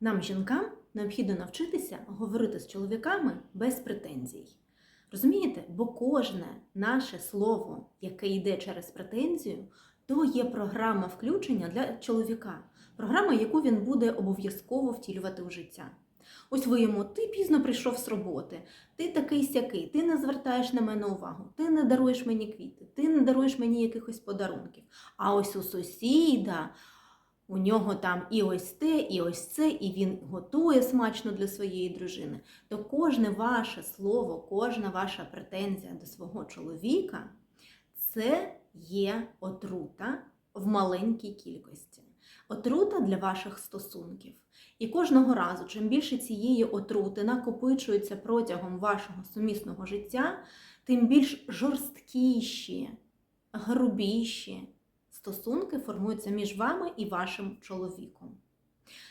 Нам, жінкам, необхідно навчитися говорити з чоловіками без претензій. Розумієте? Бо кожне наше слово, яке йде через претензію, то є програма включення для чоловіка, програма, яку він буде обов'язково втілювати у життя. Ось ви йому, ти пізно прийшов з роботи, ти такий сякий, ти не звертаєш на мене увагу, ти не даруєш мені квіти, ти не даруєш мені якихось подарунків. А ось у сусіда у нього там і ось те, і ось це, і він готує смачно для своєї дружини. То кожне ваше слово, кожна ваша претензія до свого чоловіка це є отрута в маленькій кількості. Отрута для ваших стосунків. І кожного разу, чим більше цієї отрути накопичується протягом вашого сумісного життя, тим більш жорсткіші, грубіші стосунки формуються між вами і вашим чоловіком.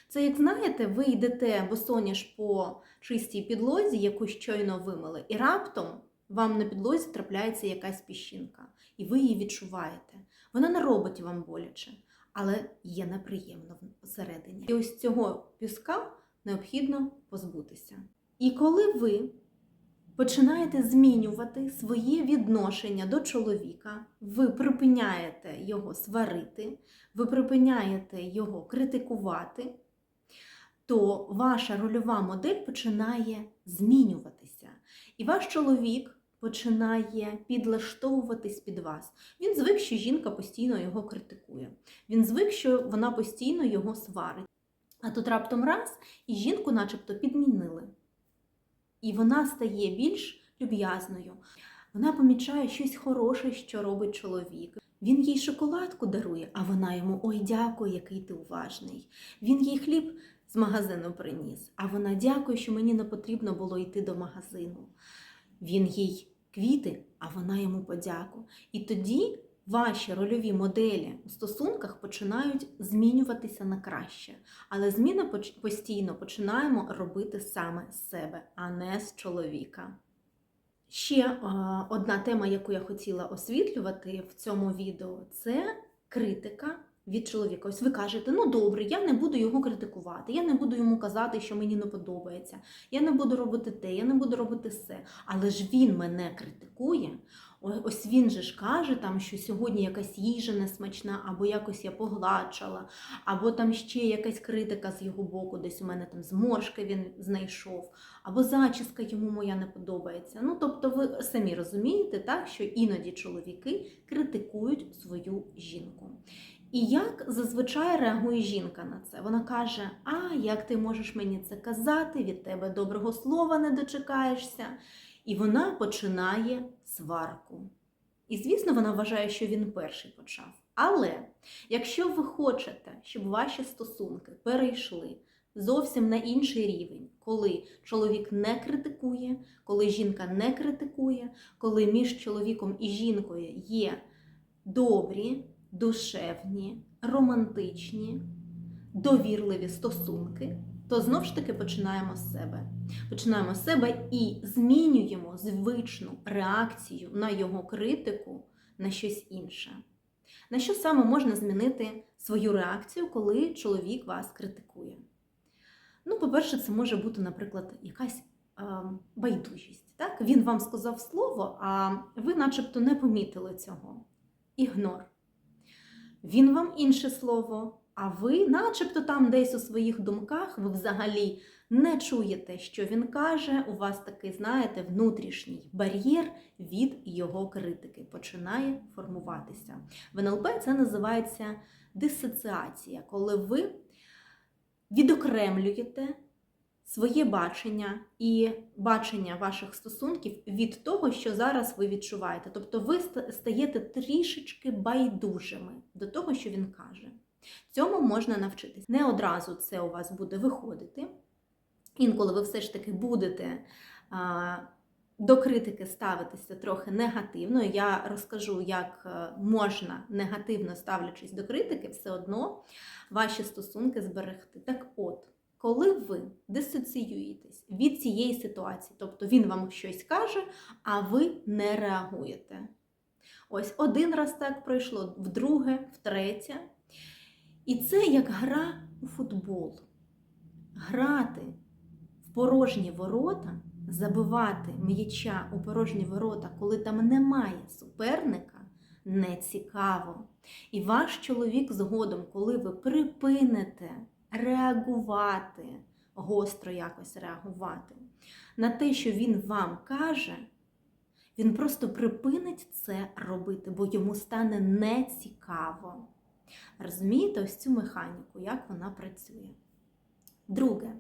Це, як знаєте, ви йдете босоніж по чистій підлозі, яку щойно вимили, і раптом вам на підлозі трапляється якась піщинка, і ви її відчуваєте. Вона не робить вам боляче, але є неприємно всередині. І ось цього піска необхідно позбутися. І коли ви починаєте змінювати своє відношення до чоловіка, ви припиняєте його сварити, ви припиняєте його критикувати, то ваша рольова модель починає змінюватися. І ваш чоловік починає підлаштовуватись під вас. Він звик, що жінка постійно його критикує. Він звик, що вона постійно його сварить. А тут раптом раз і жінку начебто підмінили. І вона стає більш люб'язною. Вона помічає щось хороше, що робить чоловік. Він їй шоколадку дарує, а вона йому ой, дякую, який ти уважний. Він їй хліб з магазину приніс, а вона дякує, що мені не потрібно було йти до магазину. Він їй квіти, а вона йому подяку. І тоді ваші рольові моделі у стосунках починають змінюватися на краще. Але зміни постійно починаємо робити саме з себе, а не з чоловіка. Ще е, одна тема, яку я хотіла освітлювати в цьому відео, це критика від чоловіка. Ось ви кажете, ну добре, я не буду його критикувати, я не буду йому казати, що мені не подобається, я не буду робити те, я не буду робити все. Але ж він мене критикує. Ось він же ж каже, там, що сьогодні якась їжа несмачна, або якось я погладшала, або там ще якась критика з його боку, десь у мене там зморшки він знайшов, або зачіска йому моя не подобається. Ну, тобто, ви самі розумієте, так, що іноді чоловіки критикують свою жінку. І як зазвичай реагує жінка на це? Вона каже: А, як ти можеш мені це казати? Від тебе доброго слова не дочекаєшся. І вона починає сварку. І, звісно, вона вважає, що він перший почав. Але якщо ви хочете, щоб ваші стосунки перейшли зовсім на інший рівень, коли чоловік не критикує, коли жінка не критикує, коли між чоловіком і жінкою є добрі, душевні, романтичні, довірливі стосунки, то знов ж таки починаємо з себе. Починаємо з себе і змінюємо звичну реакцію на його критику на щось інше. На що саме можна змінити свою реакцію, коли чоловік вас критикує? Ну, по-перше, це може бути, наприклад, якась е, байдужість. Так? Він вам сказав слово, а ви начебто не помітили цього. Ігнор. Він вам інше слово, а ви, начебто, там десь у своїх думках, ви взагалі не чуєте, що він каже. У вас такий, знаєте, внутрішній бар'єр від його критики починає формуватися. В НЛП це називається дисоціація, коли ви відокремлюєте своє бачення і бачення ваших стосунків від того, що зараз ви відчуваєте. Тобто ви стаєте трішечки байдужими до того, що він каже. Цьому можна навчитись. Не одразу це у вас буде виходити. Інколи ви все ж таки будете до критики ставитися трохи негативно. Я розкажу, як е, можна негативно ставлячись до критики, все одно ваші стосунки зберегти. Так от, коли ви дисоціюєтесь від цієї ситуації, тобто він вам щось каже, а ви не реагуєте. Ось один раз так пройшло, вдруге, втретє. І це як гра у футбол. грати в порожні ворота, забивати м'яча у порожні ворота, коли там немає суперника, не цікаво. І ваш чоловік згодом, коли ви припините реагувати, гостро якось реагувати на те, що він вам каже, він просто припинить це робити, бо йому стане нецікаво. Розумієте ось цю механіку, як вона працює. Друге,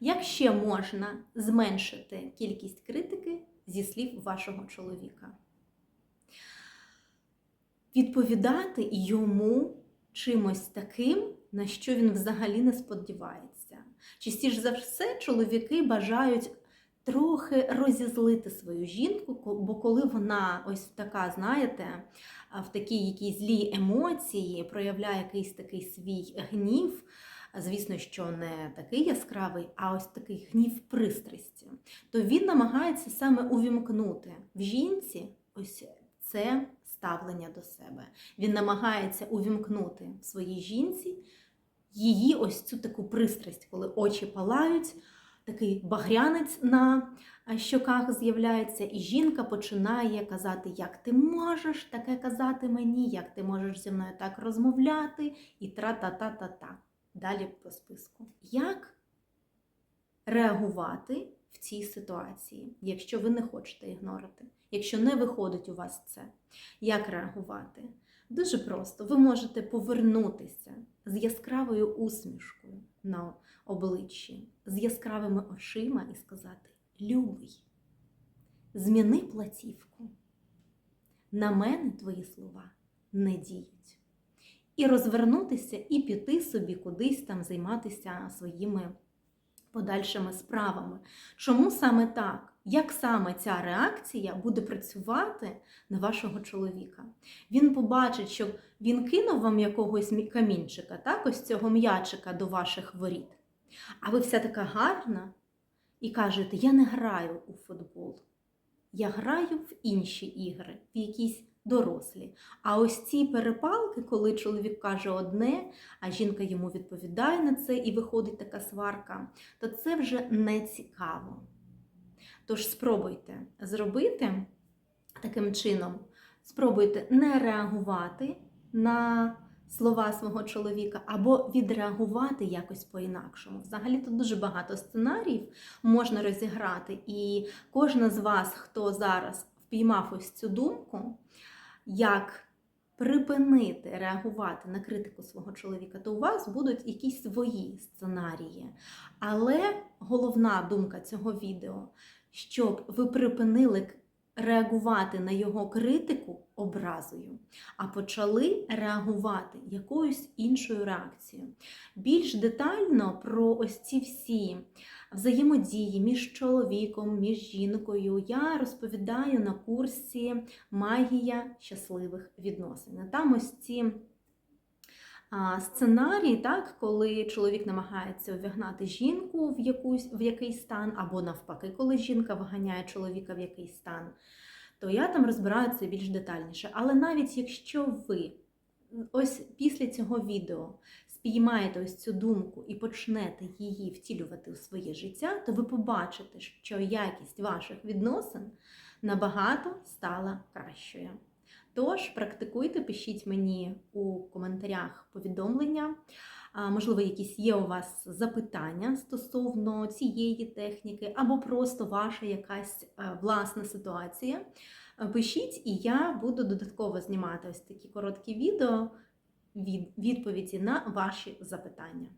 як ще можна зменшити кількість критики зі слів вашого чоловіка? Відповідати йому чимось таким, на що він взагалі не сподівається. Частіше за все, чоловіки бажають трохи розізлити свою жінку, бо коли вона ось така, знаєте, в такій якійсь злій емоції проявляє якийсь такий свій гнів. Звісно, що не такий яскравий, а ось такий гнів пристрасті, то він намагається саме увімкнути в жінці ось це ставлення до себе. Він намагається увімкнути в своїй жінці її ось цю таку пристрасть, коли очі палають, такий багрянець на щоках з'являється, і жінка починає казати, як ти можеш таке казати мені, як ти можеш зі мною так розмовляти, і тра-та-та-та-та. Далі по списку. Як реагувати в цій ситуації, якщо ви не хочете ігнорити, якщо не виходить у вас це? Як реагувати? Дуже просто. Ви можете повернутися з яскравою усмішкою на обличчі, з яскравими очима і сказати: Любий, зміни платівку. На мене твої слова не діють і розвернутися, і піти собі кудись там займатися своїми подальшими справами. Чому саме так? Як саме ця реакція буде працювати на вашого чоловіка? Він побачить, що він кинув вам якогось камінчика, так, ось цього м'ячика до ваших воріт. А ви вся така гарна і кажете: Я не граю у футбол, я граю в інші ігри, в якісь дорослі. А ось ці перепалки, коли чоловік каже одне, а жінка йому відповідає на це і виходить така сварка, то це вже не цікаво. Тож спробуйте зробити таким чином, спробуйте не реагувати на слова свого чоловіка, або відреагувати якось по-інакшому. Взагалі тут дуже багато сценаріїв можна розіграти, і кожна з вас, хто зараз впіймав ось цю думку, як припинити реагувати на критику свого чоловіка, то у вас будуть якісь свої сценарії. Але головна думка цього відео, щоб ви припинили реагувати на його критику образою, а почали реагувати якоюсь іншою реакцією. Більш детально про ось ці всі взаємодії між чоловіком, між жінкою я розповідаю на курсі Магія щасливих відносин. Там ось ці сценарій, так, коли чоловік намагається увігнати жінку в якусь, в якийсь стан, або навпаки, коли жінка виганяє чоловіка в якийсь стан, то я там розбираю це більш детальніше. Але навіть якщо ви ось після цього відео спіймаєте ось цю думку і почнете її втілювати у своє життя, то ви побачите, що якість ваших відносин набагато стала кращою. Тож, практикуйте, пишіть мені у коментарях повідомлення. Можливо, якісь є у вас запитання стосовно цієї техніки, або просто ваша якась е, власна ситуація. Пишіть, і я буду додатково знімати ось такі короткі відео відповіді на ваші запитання.